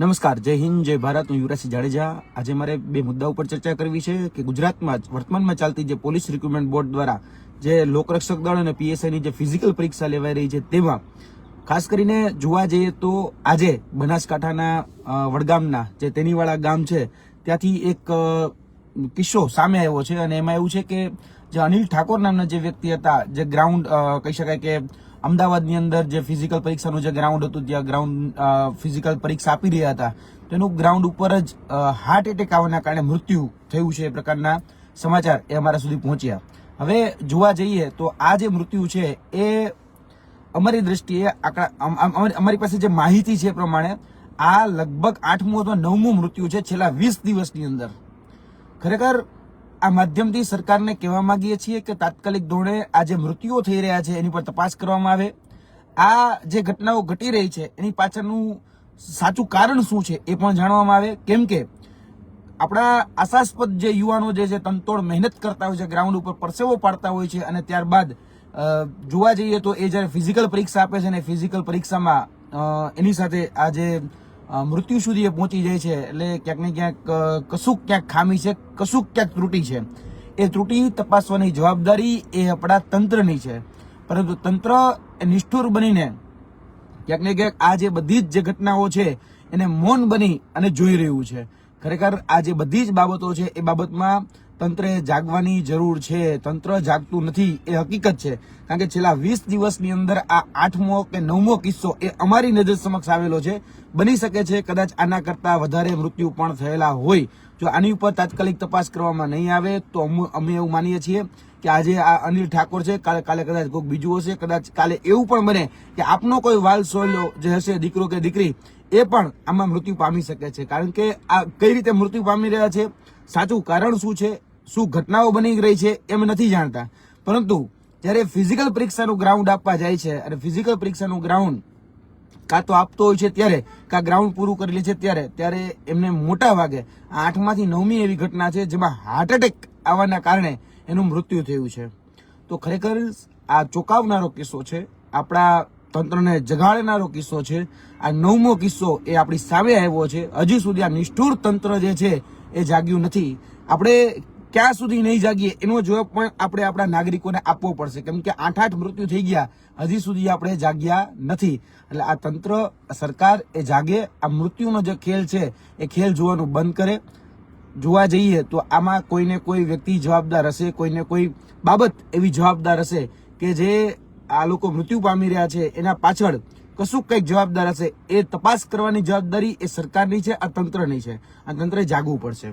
નમસ્કાર, જય હિન્દ, જય ભારત, હું યુવરાજસિંહ જાડેજા. આજે મારે બે મુદ્દા ઉપર ચર્ચા કરવી છે કે ગુજરાતમાં વર્તમાનમાં ચાલતી જે પોલીસ રિક્રુટમેન્ટ બોર્ડ દ્વારા જે લોકરક્ષક દળ અને પીએસઆઈની જે ફિઝિકલ પરીક્ષા લેવાઈ રહી છે તેમાં, ખાસ કરીને જોવા જઈએ તો આજે બનાસકાંઠાના વડગામના, જે તેનીવાળા ગામ છે, ત્યાંથી એક કિસ્સો સામે આવ્યો છે અને એમાં એવું છે કે જે અનિલ ઠાકોર નામના જે વ્યક્તિ હતા, જે ગ્રાઉન્ડ કહી શકાય કે અમદાવાદની અંદર જે ફિઝિકલ પરીક્ષાનું જે ગ્રાઉન્ડ હતું, ત્યાં ગ્રાઉન્ડ ફિઝિકલ પરીક્ષા આપી રહ્યા હતા, તેનું ગ્રાઉન્ડ ઉપર જ હાર્ટ એટેક આવવાના કારણે મૃત્યુ થયું છે એ પ્રકારના સમાચાર એ અમારા સુધી પહોંચ્યા. હવે જોવા જઈએ તો આ જે મૃત્યુ છે એ અમારી દ્રષ્ટિએ આંકડા, અમ- અમ- અમારી અમારી પાસે જે માહિતી છે એ પ્રમાણે આ લગભગ આઠમું અથવા નવમું મૃત્યુ છે છેલ્લા વીસ દિવસની અંદર. ખરેખર આ માધ્યમથી સરકારને કહેવા માંગીએ છીએ કે તાત્કાલિક ધોરણે આ જે મૃત્યુઓ થઈ રહ્યા છે એની પર તપાસ કરવામાં આવે. આ જે ઘટનાઓ ઘટી રહી છે એની પાછળનું સાચું કારણ શું છે એ પણ જાણવામાં આવે. કેમ કે આપણા આશાસ્પદ જે યુવાનો જે છે તનતોડ મહેનત કરતા હોય છે, ગ્રાઉન્ડ ઉપર પરસેવો પાડતા હોય છે અને ત્યારબાદ જોવા જઈએ તો એ જ્યારે ફિઝિકલ પરીક્ષા આપે છે ને ફિઝિકલ પરીક્ષામાં એની સાથે આ જે મૃત્યુ સુધી એ પહોંચી જાય છે. એટલે ક્યાંક ને ક્યાંક કશુંક ક્યાંક ખામી છે, કશુંક ક્યાંક ત્રુટી છે. એ ત્રુટી તપાસવાની જવાબદારી એ આપણા તંત્રની છે. પરંતુ તંત્ર નિષ્ઠુર બનીને ક્યાંક ને ક્યાંક આ જે બધી જ જે ઘટનાઓ છે, એને મૌન બની અને જોઈ રહ્યું છે. ખરેખર આ જે બધી જ બાબતો છે, એ બાબતમાં તંત્રે જાગવાની જરૂર છે. તંત્ર જાગતું નથી, એ હકીકત છે. કારણ કે છેલ્લા વીસ દિવસની અંદર આ આઠમો કે નવમો કિસ્સો એ અમારી નજર સમક્ષ આવેલો છે. બની શકે છે, કદાચ આના કરતા વધારે મૃત્યુ પણ થયેલા હોય. જો આની ઉપર તાત્કાલિક તપાસ કરવામાં નહીં આવે, તો અમુ- એવું માનીએ છીએ કે આજે આ અનિલ ઠાકોર છે. કાલે કાલે કદાચ કોઈક બીજું હશે. કદાચ કાલે એવું પણ બને કે આપનો કોઈ વાલ સોયલો જે હશે, દીકરો કે દીકરી, એ પણ આમાં મૃત્યુ પામી શકે છે. કારણ કે આ કઈ રીતે મૃત્યુ પામી રહ્યા છે? સાચું કારણ શું છે? શું ઘટનાઓ બની રહી છે એમ નથી જાણતા. પરંતુ જ્યારે ફિઝિકલ પરીક્ષાનું ગ્રાઉન્ડ આપવા જાય છે અને ફિઝિકલ પરીક્ષાનું ગ્રાઉન્ડ કાં તો આપતો હોય છે ત્યારે, કાં ગ્રાઉન્ડ પૂરું કરી લે છે ત્યારે ત્યારે એમને મોટા ભાગે આ આઠમાંથી નવમી એવી ઘટના છે જેમાં હાર્ટ એટેક આવવાના કારણે એનું મૃત્યુ થયું છે. તો ખરેખર આ ચોંકાવનારો કિસ્સો છે, આપણા તંત્રને જગાડનારો કિસ્સો છે, આ નવમો કિસ્સો એ આપણી સામે આવ્યો છે. હજી સુધી આ નિષ્ઠુર તંત્ર જે છે એ જાગ્યું નથી. આપણે ક્યાં સુધી નહીં જાગીએ, એનો જવાબ પણ આપણે આપણા નાગરિકોને આપવો પડશે. કેમ કે આઠ આઠ મૃત્યુ થઈ ગયા, હજી સુધી આપણે જાગ્યા નથી. એટલે આ તંત્ર સરકાર એ જાગે, આ મૃત્યુનો જે ખેલ છે, એ ખેલ જોવાનું બંધ કરે. જોવા જઈએ તો આમાં કોઈને કોઈ વ્યક્તિ જવાબદાર હશે, કોઈને કોઈ બાબત એવી જવાબદાર હશે કે જે આ લોકો મૃત્યુ પામી રહ્યા છે, એના પાછળ કશું કંઈક જવાબદાર હશે, એ તપાસ કરવાની જવાબદારી એ સરકારની છે, આ તંત્રની છે. આ તંત્રે જાગવું પડશે.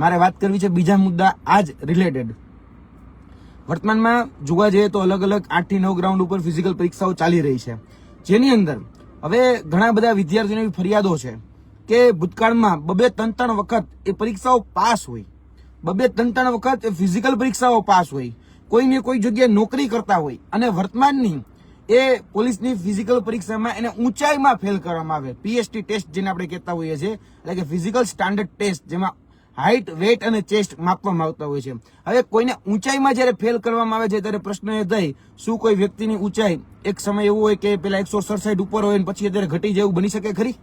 મારે વાત કરવી છે બીજા મુદ્દા આ જ રિલેટેડ વર્તમાનમાં જોવા જઈએ તો અલગ અલગ આઠથી નવ ગ્રાઉન્ડ ઉપર ફિઝિકલ પરીક્ષાઓ ચાલી રહી છે. જેની અંદર હવે ઘણા બધા વિદ્યાર્થીઓની ફરિયાદો છે કે ભૂતકાળમાં બબે ત્રણ ત્રણ વખત એ પરીક્ષાઓ પાસ હોય. બબે ત્રણ ત્રણ વખત એ ફિઝિકલ પરીક્ષાઓ પાસ હોય. કોઈને કોઈ જગ્યાએ નોકરી કરતા હોય. અને વર્તમાનની એ પોલીસની ફિઝિકલ પરીક્ષામાં એને ઊંચાઈમાં ફેલ કરવામાં આવે. પીએસટી ટેસ્ટ જેને આપણે કહેતા હોઈએ છીએ. એટલે કે ફિઝિકલ સ્ટાન્ડર્ડ ટેસ્ટ જેમાં હાઇટ વેટ અને ચેસ્ટ માપવામાં આવતા હોય છે. હવે કોઈને ઊંચાઈમાં જ્યારે ફેલ કરવામાં આવે છે, ત્યારે પ્રશ્ન એ થાય, શું કોઈ વ્યક્તિની ઊંચાઈ એક સમય એવો હોય કે પેલા એકસો સડસઠ ઉપર હોય પછી અત્યારે ઘટી જાય બની શકે ખરી?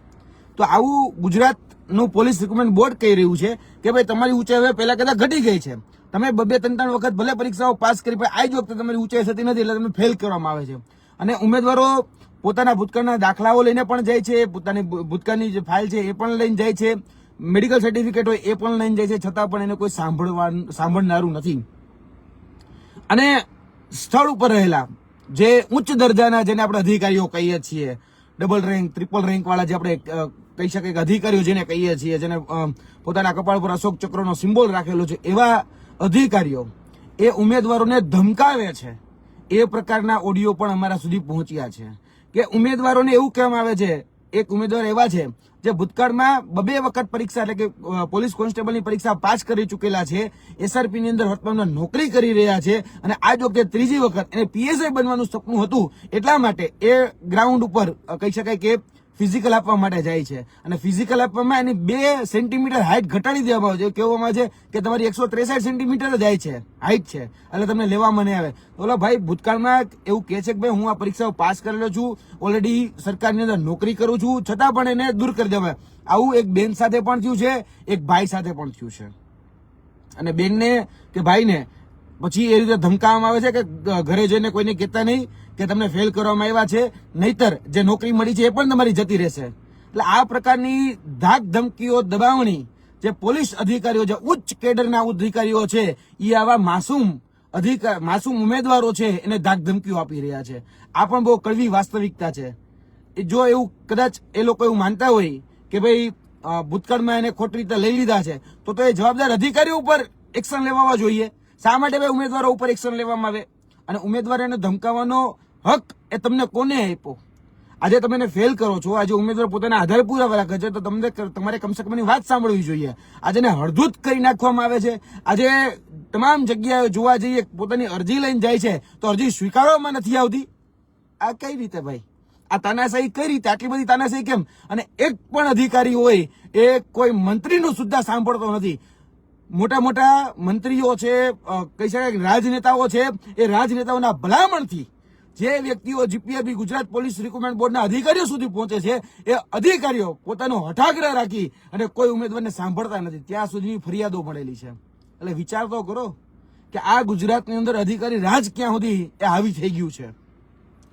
તો આવું ગુજરાતનું પોલીસ રિક્રુટમેન્ટ બોર્ડ કહી રહ્યું છે કે ભાઈ તમારી ઊંચાઈ હવે પહેલા કદાચ ઘટી ગઈ છે. તમે બબે ત્રણ ત્રણ વખત ભલે પરીક્ષાઓ પાસ કરી, પણ આ જ વખતે તમારી ઊંચાઈ થતી નથી એટલે તમને ફેલ કરવામાં આવે છે. અને ઉમેદવારો પોતાના ભૂતકાળના દાખલાઓ લઈને પણ જાય છે, પોતાની ભૂતકાળની જે ફાઇલ છે એ પણ લઈને જાય છે. મેડિકલ સર્ટિફિકેટ હોય એ પણ લઈને જાય છે, છતાં પણ એને કોઈ સાંભળવા સાંભળનારું નથી. અને સ્થળ ઉપર રહેલા જે ઉચ્ચ દરજાના જેને આપણે અધિકારીઓ કહીએ છીએ, ડબલ રેન્ક ટ્રિપલ રેન્ક વાળા જે આપણે કહી શકાય કે અધિકારીઓ જેને કહીએ છીએ, જેને પોતાના કપાળ પર અશોક ચક્રનો સિમ્બોલ રાખેલો છે, એવા અધિકારીઓ, એ ઉમેદવારોને ધમકાવે છે. એ પ્રકારના ઓડિયો પણ અમારા સુધી પહોંચ્યા છે. કે ઉમેદવારોને એવું કહેવામાં આવે છે એક ઉમેદવાર એવા છે જે ભૂતકાળમાં બબે વખત પરીક્ષા એટલે કે પોલીસ કોન્સ્ટેબલની પરીક્ષા પાસ કરી ચૂકેલા છે એસઆરપી ની અંદર વર્તમાનમાં નોકરી કરી રહ્યા છે અને આ જ વખતે ત્રીજી વખત એને પીએસઆઈ બનવાનું સપનું હતું એટલા માટે એ ગ્રાઉન્ડ ઉપર કહી શકાય કે ફિઝિકલ આપવા માટે જાય છે. અને ફિઝિકલ આપવામાં એની બે સેન્ટીમીટર હાઇટ ઘટાડી દેવામાં આવે છે. કહેવામાં છે કે તમારી એકસો ત્રેસઠ સેન્ટીમીટર જ હાઈટ છે. હાઇટ છે. એટલે તમને લેવામાં નહીં આવે. ઓલો ભાઈ, ભૂતકાળમાં એવું કહે છે કે ભાઈ, હું આ પરીક્ષાઓ પાસ કરેલો છું. ઓલરેડી સરકારની અંદર નોકરી કરું છું. છતાં પણ એને દૂર કરી દેવાય આવું એક બેન સાથે પણ થયું છે. એક ભાઈ સાથે પણ થયું છે. અને બેનને કે ભાઈને પછી એ રીતે ધમકાવવામાં આવે છે કે ઘરે જઈને કોઈને કહેતા નહીં કે તમને ફેલ કરવામાં આવ્યા છે, નહીતર જે નોકરી મળી છે એ પણ તમારી જતી રહેશે. એટલે આ પ્રકારની ધાક ધમકીઓ દબાવણી જે પોલીસ અધિકારીઓ જે ઉચ્ચ કેડરના અધિકારીઓ છે, એ આવા માસૂમ અધિકાર માસૂમ ઉમેદવારો છે, એને ધાક ધમકીઓ આપી રહ્યા છે. આ પણ બહુ કડવી વાસ્તવિકતા છે. જો એવું કદાચ એ લોકો એવું માનતા હોય કે ભાઈ ભૂતકાળમાં એને ખોટી રીતે લઈ લીધા છે, તો તો એ જવાબદાર અધિકારીઓ ઉપર એક્શન લેવા જોઈએ. શા માટે ભાઈ ઉમેદવારો ઉપર એક્શન લેવામાં આવે? અને ઉમેદવારોને ધમકાવવાનો હક એ તમને કોને આપ્યો? આજે તમે ફેલ કરો છો. આજે ઉમેદવાર પોતાના આધાર પૂરા રાખે છે. તો તમને તમારે કમસે કમ એની વાત સાંભળવી જોઈએ. આજે હળદૂત કરી નાખવામાં આવે છે. આજે તમામ જગ્યાએ જોવા જઈએ, પોતાની અરજી લઈને જાય છે, તો અરજી સ્વીકારવામાં નથી આવતી. આ કઈ રીતે ભાઈ? આ તાનાશાહી કઈ રીતે? આટલી બધી તાનાશાહી કેમ? અને એક પણ અધિકારી હોય એ કોઈ મંત્રીનું સુદ્ધા સાંભળતો નથી. મોટા મોટા મંત્રીઓ છે કહી શકાય રાજનેતાઓ છે, એ રાજનેતાઓના ભલામણથી જે વ્યક્તિઓ જીપીએબી ગુજરાત પોલીસ રિક્રુટમેન્ટ બોર્ડના અધિકારીઓ સુધી પહોંચે છે, એ અધિકારીઓ પોતાનો હઠાગ્રહ રાખી અને કોઈ ઉમેદવારને સાંભળતા નથી. ત્યાં સુધીની ફરિયાદો મળેલી છે. એટલે વિચાર તો કરો કે આ ગુજરાતની અંદર અધિકારી રાજ ક્યાં સુધી એ હાવી થઈ ગયું છે.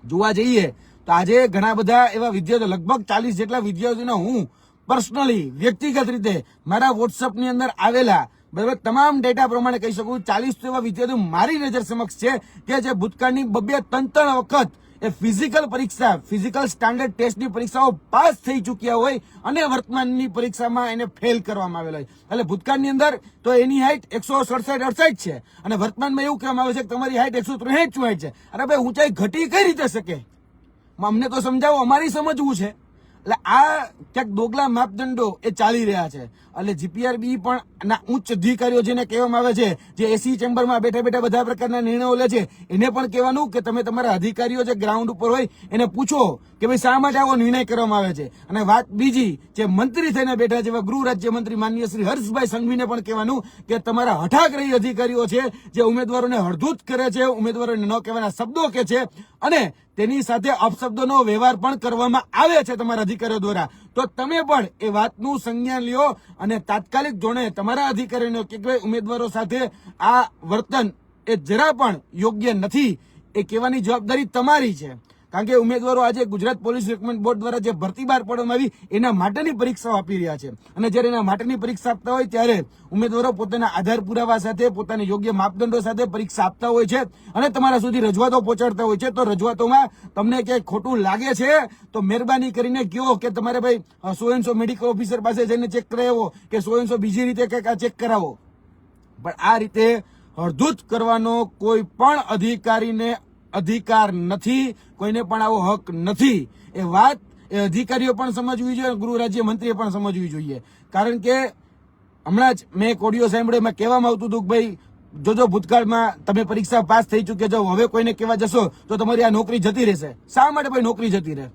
જોવા જઈએ તો આજે ઘણા બધા એવા વિદ્યાર્થીઓ, લગભગ ચાલીસ જેટલા વિદ્યાર્થીઓને હું પર્સનલી વ્યક્તિગત રીતે મારા વોટ્સઅપની અંદર આવેલા બરાબર, તમામ ડેટા પ્રમાણે કહી શકું, ચાલીસ એવા વિદ્યાર્થીઓ મારી નજર સમક્ષ છે કે જે ભૂતકાળની બબ્બે ત્રણ ત્રણ વખત એ ફિઝિકલ પરીક્ષા ફિઝિકલ સ્ટાન્ડર્ડ ટેસ્ટની પરીક્ષાઓ પાસ થઈ ચૂક્યા હોય અને વર્તમાનની પરીક્ષામાં એને ફેલ કરવામાં આવેલા હોય. એટલે ભૂતકાળની અંદર તો એની હાઇટ એકસો સડસઠ અડસઠ છે અને વર્તમાનમાં એવું કહેવામાં આવે છે કે તમારી હાઇટ એકસો ત્રેસઠ ચોસઠ છે. અરે ભાઈ, ઊંચાઈ ઘટી કઈ રીતે શકે? અમને તો સમજાવો, અમારી સમજવું છે. એટલે આ ક્યાંક દોગલા માપદંડો એ ચાલી રહ્યા છે. એટલે જીપીઆરબી પણ ના ઉચ્ચ અધિકારીઓ જેને કહેવામાં આવે છે, જે એસી ચેમ્બરમાં બેઠા બેઠા બધા પ્રકારના નિર્ણયો લે છે, એને પણ કહેવાનું કે તમે તમારા અધિકારીઓ જે ગ્રાઉન્ડ ઉપર હોય, એને પૂછો કે ભાઈ શા માટે આવો નિર્ણય કરવામાં આવે છે. અને વાત બીજી, જે મંત્રી થઈને બેઠા છે, એવા ગૃહ રાજ્યમંત્રી માનનીય શ્રી હર્ષભાઈ સંઘવીને પણ કહેવાનું કે તમારા હઠાગ્રહી અધિકારીઓ છે, જે ઉમેદવારોને હળધૂત કરે છે, ઉમેદવારોને ન કહેવાના શબ્દો કે છે. અને તેની સાથે અપશબ્દોનો વ્યવહાર પણ કરવામાં આવે છે તમારા અધિકારીઓ દ્વારા. તો તમે પણ એ વાતનું સંજ્ઞાન લ્યો અને તાત્કાલિક જોણે તમારા અધિકારીઓ કે ભાઈ ઉમેદવારો સાથે આ વર્તન એ જરા પણ યોગ્ય નથી, એ કહેવાની જવાબદારી તમારી છે. કારણ કે ઉમેદવારો આજે ગુજરાત પોલીસ રિક્રુટમેન્ટ બોર્ડ દ્વારા જે ભરતી બહાર પાડવામાં આવી, એના માટેની પરીક્ષાઓ આપી રહ્યા છે. અને જ્યારે એના માટેની પરીક્ષા આપતા હોય, ત્યારે ઉમેદવારો પોતાના આધાર પુરાવા સાથે, પોતાના યોગ્ય માપદંડો સાથે પરીક્ષા આપતા હોય છે. અને તમારા સુધી રજૂઆતો પહોંચાડતા હોય છે. તો રજૂઆતોમાં તમને ક્યાંય ખોટું લાગે છે, તો મહેરબાની કરીને કહો કે તમારે ભાઈ સો એન મેડિકલ ઓફિસર પાસે જઈને ચેક કરાવો, કે સો એન બીજી રીતે કંઈક આ ચેક કરાવો. પણ આ રીતે હળધૂત કરવાનો કોઈ પણ અધિકારીને અધિકાર નથી, કોઈને પણ આવો હક નથી. એ વાત એ અધિકારીઓ પણ સમજવી જોઈએ, ગૃહ રાજ્ય મંત્રીએ પણ સમજવી જોઈએ. કારણ કે હમણાં જ મેં એક ઓડિયો સાંભળ્યો, એમાં કહેવામાં આવતું હતું કે ભાઈ જોજો ભૂતકાળમાં તમે પરીક્ષા પાસ થઈ ચૂક્યા છો, હવે કોઈને કહેવા જશો, તો તમારી આ નોકરી જતી રહેશે. શા માટે ભાઈ નોકરી જતી રહે?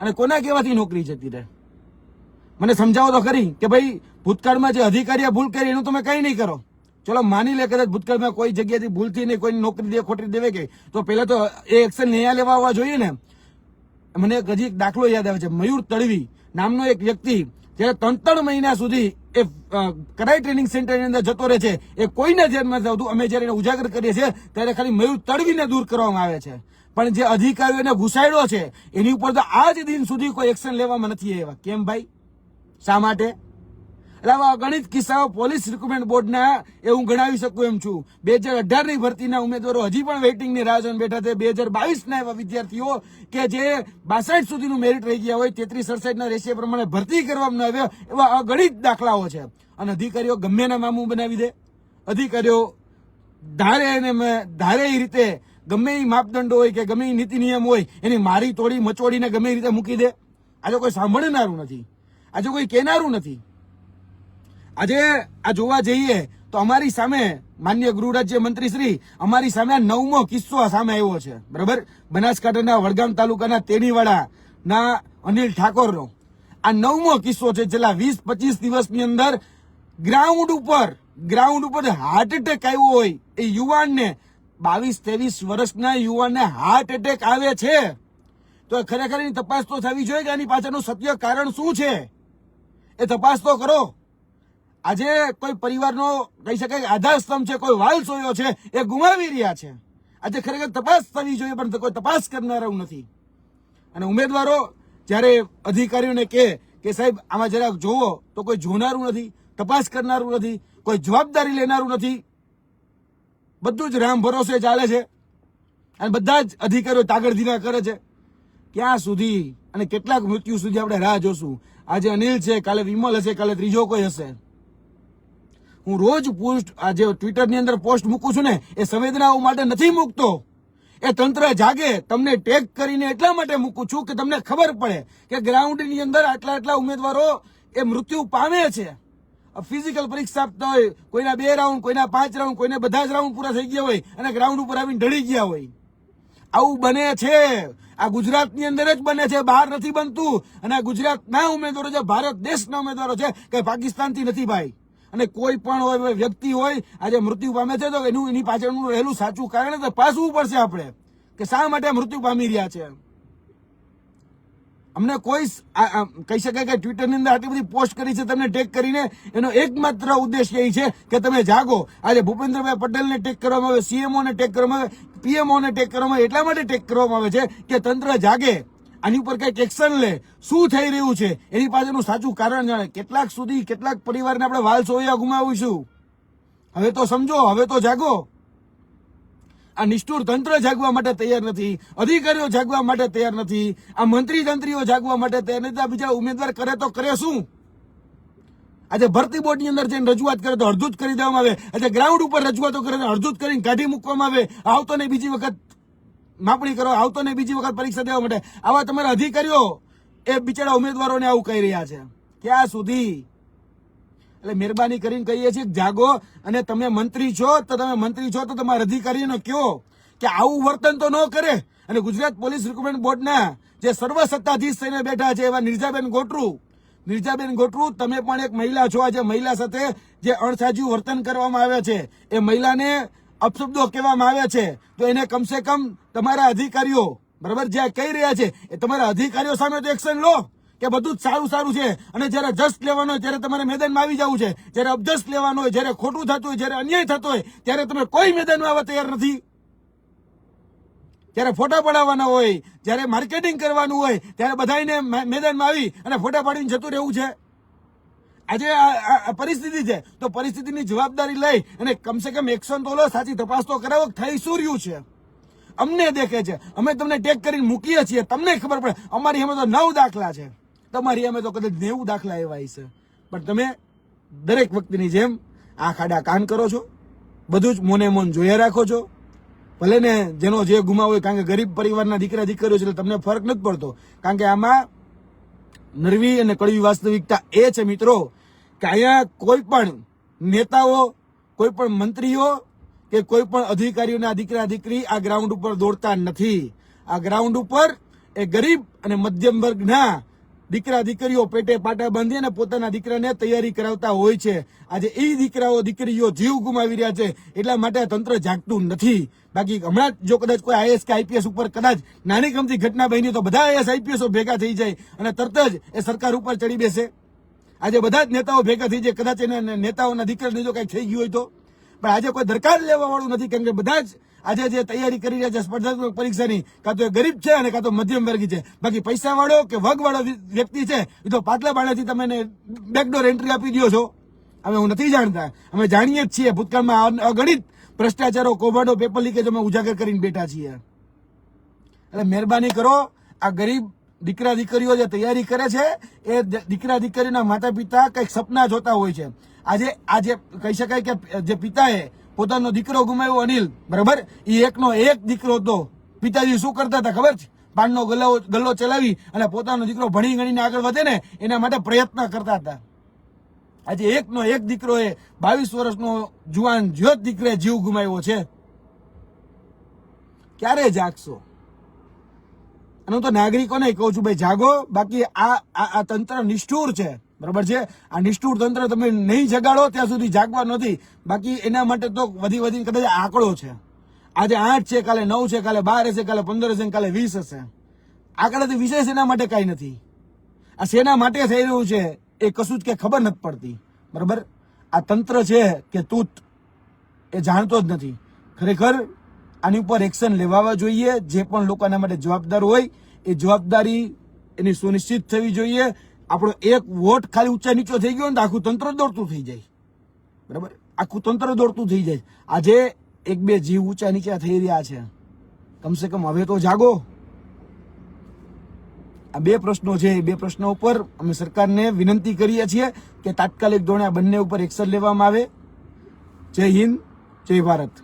અને કોના કહેવાથી નોકરી જતી રહે? મને સમજાવો તો ખરી કે ભાઈ, ભૂતકાળમાં જે અધિકારીએ ભૂલ કરી, એનું તમે કંઈ નહીં કરો. ચલો માની લે કદાચ ભૂતકાળમાં કોઈ જગ્યાથી ભૂલથી નહીં કોઈ નોકરી દે ખોટી દેવે કે, તો પહેલા તો એ એક્શન ન્યાય લેવા આવવા જોઈએ ને. મને હજી એક દાખલો યાદ આવે છે. મયુર તળવી નામનો એક વ્યક્તિ જ્યારે ત્રણ ત્રણ મહિના સુધી એ કરાઈ ટ્રેનિંગ સેન્ટરની અંદર જતો રહે છે. એ કોઈને ધ્યાનમાં આવતું. અમે જ્યારે એને ઉજાગર કરીએ છીએ ત્યારે ખાલી મયુર તળવીને દૂર કરવામાં આવે છે. પણ જે અધિકારીઓને ઘુસાડ્યો છે, એની ઉપર તો આજ દિન સુધી કોઈ એક્શન લેવામાં નથી આવ્યા. કેમ ભાઈ? શા માટે? એટલે આવા અગણિત કિસ્સાઓ પોલીસ રિક્રુટમેન્ટ બોર્ડના એ હું ગણાવી શકું એમ છું. બે હજાર અઢારની ભરતીના ઉમેદવારો હજી પણ વેઇટિંગની રાહ જોઈને બેઠા છે. બે હજાર બાવીસના એવા વિદ્યાર્થીઓ કે જે બાસઠ સુધીનું મેરિટ રહી ગયા હોય, તેત્રીસ, સડસઠના રેશિયા પ્રમાણે ભરતી કરવામાં આવ્યા એવા અગણિત દાખલાઓ છે. અને અધિકારીઓ ગમેના મામું બનાવી દે. અધિકારીઓ ધારે એને મે- ધારે એ રીતે ગમે એ માપદંડો હોય કે ગમે એ નીતિ નિયમ હોય, એની મારી તોડી, મચોડીને ગમે એ રીતે મૂકી દે. આજે કોઈ સાંભળનારું નથી. આજે કોઈ કહેનારું નથી. આજે આ જોવા જઈએ તો અમારી સામે માન્ય ગૃહ રાજ્ય મંત્રી શ્રી, અમારી સામે નવમો કિસ્સો સામે આવ્યો છે. બરાબર? બનાસકાંઠાના વડગામ તાલુકાના તેડીવાડા ના અનિલ ઠાકોરનો. આ નવમો કિસ્સો છે છેલ્લા વીસ પચીસ દિવસની અંદર ગ્રાઉન્ડ ઉપર ગ્રાઉન્ડ ઉપર હાર્ટ એટેક આવ્યો હોય, એ યુવાનને, બાવીસ ત્રેવીસ વર્ષના યુવાનને હાર્ટ એટેક આવે છે. તો ખરેખર એની તપાસ તો થવી જોઈએ કે આની પાછળનું સત્ય કારણ શું છે? એ તપાસ તો કરો. આજે કોઈ પરિવારનો કહી શકાય કે આધાર સ્તંભ છે, કોઈ વાલ સોયો છે, એ ગુમાવી રહ્યા છે. આજે ખરેખર તપાસ થવી જોઈએ, પણ કોઈ તપાસ કરનારું નથી. અને ઉમેદવારો જ્યારે અધિકારીઓને કહે કે સાહેબ, આમાં જરાક જોવો તો કોઈ જોનારું નથી, તપાસ કરનારું નથી, કોઈ જવાબદારી લેનારું નથી. બધું જ રામ ભરોસે ચાલે છે. અને બધા જ અધિકારીઓ તાગડધીના કરે છે. ક્યાં સુધી અને કેટલાક મૃત્યુ સુધી આપણે રાહ જોશું. આજે અનિલ છે, કાલે વિમલ હશે, કાલે ત્રીજો કોઈ હશે. હું રોજ પોસ્ટ આજે ટ્વિટરની અંદર પોસ્ટ મૂકું છું ને, એ સંવેદનાઓ માટે નથી મૂકતો. એ તંત્ર જાગે, તમને ટેગ કરીને એટલા માટે મૂકું છું કે તમને ખબર પડે કે ગ્રાઉન્ડની અંદર આટલા આટલા ઉમેદવારો એ મૃત્યુ પામે છે. ફિઝિકલ પરીક્ષા આપતા હોય, કોઈના બે રાઉન્ડ, કોઈના પાંચ રાઉન્ડ, કોઈને બધા જ રાઉન્ડ પૂરા થઈ ગયા હોય અને ગ્રાઉન્ડ ઉપર આવીને ઢળી ગયા હોય. આવું બને છે. આ ગુજરાતની અંદર જ બને છે, બહાર નથી બનતું. અને આ ગુજરાતના ઉમેદવારો છે, ભારત દેશના ઉમેદવારો છે કે પાકિસ્તાનથી નથી ભાઈ. અને કોઈ પણ વ્યક્તિ હોય, આજે મૃત્યુ પામે છે તો એનું, એની પાછળનું રહેલું સાચું કારણ તપાસવું પડશે આપણે. કે શા માટે મૃત્યુ પામી રહ્યા છે? અમને કોઈ કહી શકાય કે ટ્વિટરની અંદર આટલી બધી પોસ્ટ કરી છે, તમને ટેગ કરીને એનો એકમાત્ર ઉદ્દેશ્ય એ છે કે તમે જાગો. આજે ભૂપેન્દ્રભાઈ પટેલને ટેગ કરવામાં આવે સીએમઓને ટેક કરવામાં આવે પીએમઓને ટેક કરવામાં આવે, એટલા માટે ટેગ કરવામાં આવે છે કે તંત્ર જાગે. આની ઉપર કંઈક એક્શન લે. શું થઈ રહ્યું છે? એની પાછળનું સાચું કારણ જાણે. કેટલાક સુધી કેટલાક પરિવારને આપણે વાલ સોયા ગુમાવીશું. હવે તો સમજો, હવે તો જાગો. આ નિષ્ઠુર તંત્ર જાગવા માટે તૈયાર નથી. અધિકારીઓ જાગવા માટે તૈયાર નથી. આ મંત્રી તંત્રીઓ જાગવા માટે તૈયાર નથી. આ બીજા ઉમેદવાર કરે તો કરે શું? આજે ભરતી બોર્ડની અંદર જઈને રજૂઆત કરે તો અડધું જ કરી દેવામાં આવે. આજે ગ્રાઉન્ડ ઉપર રજૂઆતો કરે તો અડધું જ કરીને કાઢી મૂકવામાં આવે. આવતો ને બીજી વખત માપણી કરો, આવતો ને બીજી વખત પરીક્ષા દેવા માટે. આવા તમારા અધિકારીઓ એ બિચારા ઉમેદવારોને આવું કહી રહ્યા છે. ક્યાં સુધી? એટલે મહેરબાની કરીને કહીએ છીએ, જાગો અને તમે મંત્રી છો, તો તમે મંત્રી છો, તો તમારા અધિકારીઓને કહો કે આવું વર્તન તો ન કરે. અને ગુજરાત પોલીસ રિક્રુટમેન્ટ બોર્ડના જે સર્વસત્તાધીશ થઈને બેઠા છે એવા નિર્જાબેન ગોટરુ. નિર્જાબેન ગોટરુ, તમે પણ એક મહિલા છો. આજે મહિલા સાથે જે અણસાજ્યું વર્તન કરવામાં આવે છે, એ મહિલાને અપશબ્દો કહેવામાં આવ્યા છે, તો એને કમસે કમ તમારા અધિકારીઓ, બરાબર, જે કહી રહ્યા છે, એ તમારા અધિકારીઓ સામે તો એક્શન લો, કે બધું જ સારું સારું છે. અને જ્યારે જસ્ટ લેવાનો હોય, ત્યારે તમારે મેદાનમાં આવી જવું છે. જ્યારે અપજસ્ટ લેવાનો હોય, જ્યારે ખોટું થતું હોય, જ્યારે અન્યાય થતો હોય, ત્યારે તમે કોઈ મેદાનમાં આવવા તૈયાર નથી. જ્યારે ફોટા પડાવવાના હોય, જ્યારે માર્કેટિંગ કરવાનું હોય, ત્યારે બધાને મેદાનમાં આવી અને ફોટા પાડીને જતું રહેવું છે. આજે પરિસ્થિતિ છે. તો પરિસ્થિતિની જવાબદારી લઈ અને કમસે કમ એક્શન તો લો સાચી તપાસ તો કરાવો થઈ શું રહ્યું છે. અમને દેખે છે. અમે તમને ટેક કરીને મૂકીએ છીએ. તમને ખબર પડે, અમારી અમે તો નવ દાખલા છે. તમારી અમે તો કદાચ નેવું દાખલા એવા છે પણ તમે દરેક વ્યક્તિની જેમ આ ખાડા કાન કરો છો. બધું જ મોને મોન જોયા રાખો છો. ભલે ને જેનો જે ગુમાવો હોય, કારણ કે ગરીબ પરિવારના દીકરા દીકરીઓ છે, એટલે તમને ફરક નથી પડતો. કારણ કે આમાં નરવી અને કડવી વાસ્તવિકતા એ છે, મિત્રો, કે અહીંયા કોઈ પણ નેતાઓ, કોઈ પણ મંત્રીઓ કે કોઈ પણ અધિકારીઓના દીકરા દીકરી આ ગ્રાઉન્ડ ઉપર દોડતા નથી. આ ગ્રાઉન્ડ ઉપર એ ગરીબ અને મધ્યમ વર્ગના દીકરા દીકરીઓ પેટે પાટા બાંધી અને પોતાના દીકરાને તૈયારી કરાવતા હોય છે. આજે એ દીકરાઓ, દીકરીઓ જીવ ગુમાવી રહ્યા છે એટલા માટે તંત્ર જાગતું નથી. બાકી હમણાં જ કદાચ કોઈ આઈએસ કે આઈપીએસ ઉપર કદાચ નાની ગમતી ઘટના બની તો બધા આઈએસ, આઈપીએસો ભેગા થઈ જાય અને તરત જ એ સરકાર ઉપર ચડી બેસે. આજે બધા જ નેતાઓ ભેગા થઈ જાય. કદાચ એને નેતાઓના દીકરાને જો કઈ થઈ ગયું હોય તો. પણ આજે કોઈ દરકાર લેવા વાળું નથી. કેમ કે બધા જ આજે જે તૈયારી કરી રહ્યા છે સ્પર્ધાત્મક પરીક્ષાની, કાં તો એ ગરીબ છે અને કાં તો મધ્યમ વર્ગી છે. બાકી પૈસા વાળો કે વગ વાળો વ્યક્તિ છે, એ તો પાટલા પાડાથી તમે બેકડોર એન્ટ્રી આપી દો છો. અમે હું નથી જાણતા. અમે જાણીએ જ છીએ, ભૂતકાળમાં અગણિત ભ્રષ્ટાચારો, કોભાડો, પેપર લીકેજ અમે ઉજાગર કરીને બેઠા છીએ. એટલે મહેરબાની કરો, આ ગરીબ દીકરા દીકરીઓ જે તૈયારી કરે છે, એ દીકરા દીકરીના માતા પિતા કંઈક સપના જોતા હોય છે. આજે આજે કહી શકાય કે જે પિતાએ પોતાનો દીકરો ગુમાવ્યો અનિલ, બરાબર? એ એકનો એક દીકરો હતો. પિતાજી શું કરતા હતા ખબર છે? પાનનો ગલ્લો ગલ્લો ચલાવી અને પોતાનો દીકરો ભણી ગણીને આગળ વધે ને, એના માટે પ્રયત્ન કરતા હતા. આજે એકનો એક દીકરો એ બાવીસ વર્ષનો જુવાન જ્યોત દીકરે જીવ ગુમાવ્યો છે. ક્યારે જાગશો? અને હું તો નાગરિકોને કહું છું, ભાઈ જાગો, બાકી આ આ તંત્ર નિષ્ઠુર છે. બરાબર છે? આ નિષ્ઠુર તંત્ર તમે નહીં જગાડો, ત્યાં સુધી જાગવા નથી. બાકી એના માટે તો વધી વધીને કદાચ આંકડો છે. આજે આઠ છે, કાલે નવ છે, કાલે બાર હશે, કાલે પંદર હશે, કાલે વીસ હશે. આંકડાથી વિશેષ એના માટે કાંઈ નથી? આ શેના માટે થઈ રહ્યું છે એ કશું જ કે ખબર નથી પડતી. બરાબર? આ તંત્ર છે કે તૂત, એ જાણતો જ નથી. ખરેખર આની ઉપર એક્શન લેવાવા જોઈએ. જે પણ લોકો આના માટે જવાબદાર હોય, એ જવાબદારી એની સુનિશ્ચિત થવી જોઈએ. આપણો એક વોટ ખાલી ઊંચા નીચો થઈ ગયો ને તો આખું તંત્ર દોડતું થઈ જાય. બરાબર? આખું તંત્ર દોડતું થઈ જાય. આજે એક બે જીવ ઊંચા નીચા થઈ રહ્યા છે. કમસે કમ હવે તો જાગો. આ બે પ્રશ્નો છે. એ બે પ્રશ્નો ઉપર અમે સરકારને વિનંતી કરીએ છીએ કે તાત્કાલિક ધોરણે આ બંને ઉપર એક્શન લેવામાં આવે. જય હિન્દ, જય ભારત.